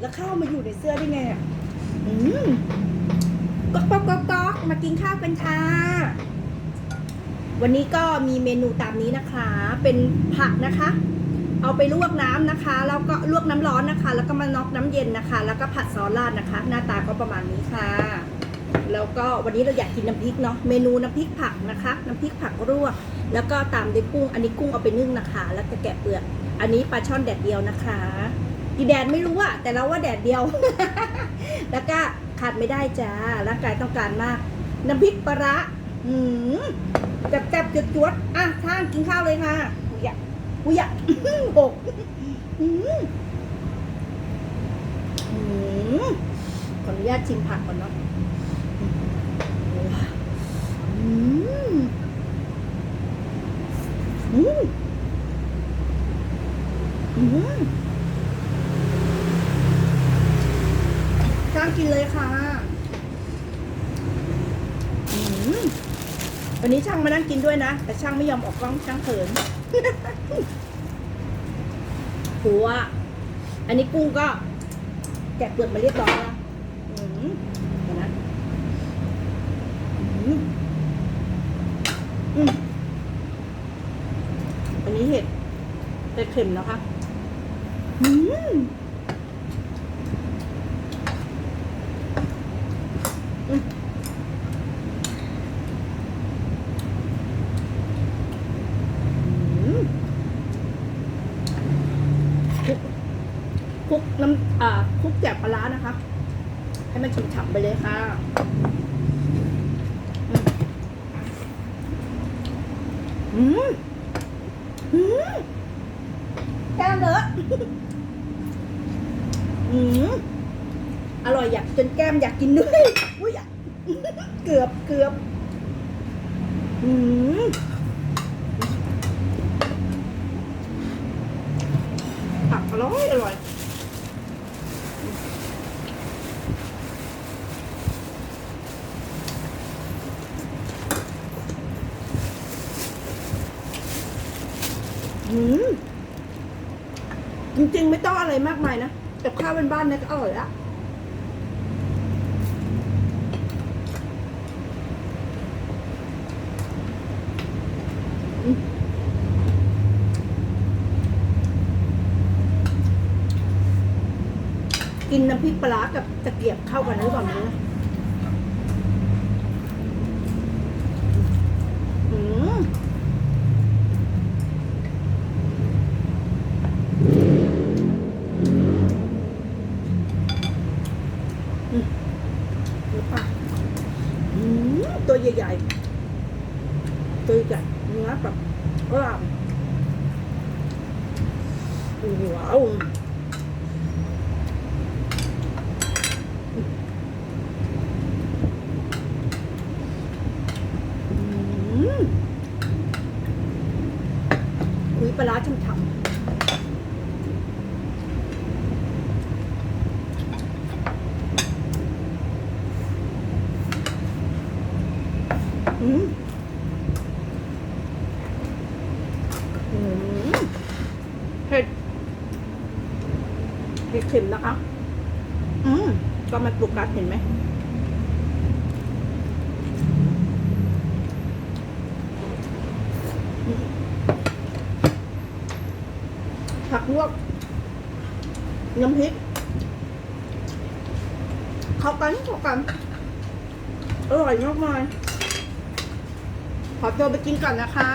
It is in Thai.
แล้วข้าวมาอยู่ในเสื้อได้ไงอะอืมก๊อกก๊อกก๊อกก๊อกมากินข้าวกันค่ะ วันนี้ก็มีเมนูตามนี้นะคะ เป็นผักนะคะ เอาไปลวกน้ำนะคะ แล้วก็ลวกน้ำร้อนนะคะ แล้วก็มาน็อกน้ำเย็นนะคะ แล้วก็ผัดซอสราดนะคะ หน้าตาก็ประมาณนี้ค่ะ แล้วก็วันนี้เราอยากกินน้ำพริกเนาะ เมนูน้ำพริกผักนะคะ น้ำพริกผักลวก แล้วก็ตามด้วยกุ้ง อันนี้กุ้งเอาไปนึ่งนะคะ แล้วก็แกะเปลือก อันนี้ปลาช่อนแดดเดียวนะคะ กี่แดดไม่รู้อะแต่เราว่าแดดเดียว แล้วก็ขาดไม่ได้จ้าร่างกายต้องการมาก น้ำพริกปลาร้าอืมจับจับจุดจวดๆอะท่านกินข้าวเลยค่ะอุยอยากอุยอยากหืมอืมขออนุญาตชิมผักก่อนเนาะอืมอืมอืมช่างกินเลย ค่ะวันนี้ช่างมานั่งกินด้วยนะ แต่ช่างไม่ยอมออกกล้องช่างเขินหัว อันนี้กุ้งก็ แกะเปลือกมาเรียบร้อยแล้วเดี๋ยวนะอันนี้เห็ดเห็ดเข็มนะคะ อืมอืมอืมคลุกคลุก น้ำคุกแกบปลาร้านะคะ ให้มันฉ่ำๆไปเลยค่ะอืมอืมแก้มเลอะอืมอร่อยอยากจนแก้มอยากกินด้วยอุ้ยอเกือบเกือบอืมอร่อยอร่อย อืมจริงๆ ไม่ต้องอะไรมากมายนะกับข้าวเป็นบ้านๆเนี่ยก็อร่อยละกินน้ำพริกปลากับตะเกียบเข้ากันหรือเปล่านะอืม ดูป่ะอืมตัว ใหญ่ๆตัวใหญ่เนื้อแบบกล้ามว้าวคุยปลาร้าช่ำๆ อืมอืมเผ็ดเผ็ดเค็มนะคะ อืมก็มันปลุกกัดเห็นไหมผักลวกน้ำพริกเข้ากันเข้ากันอร่อยมากมาย ขอตัวไปกินก่อนนะคะ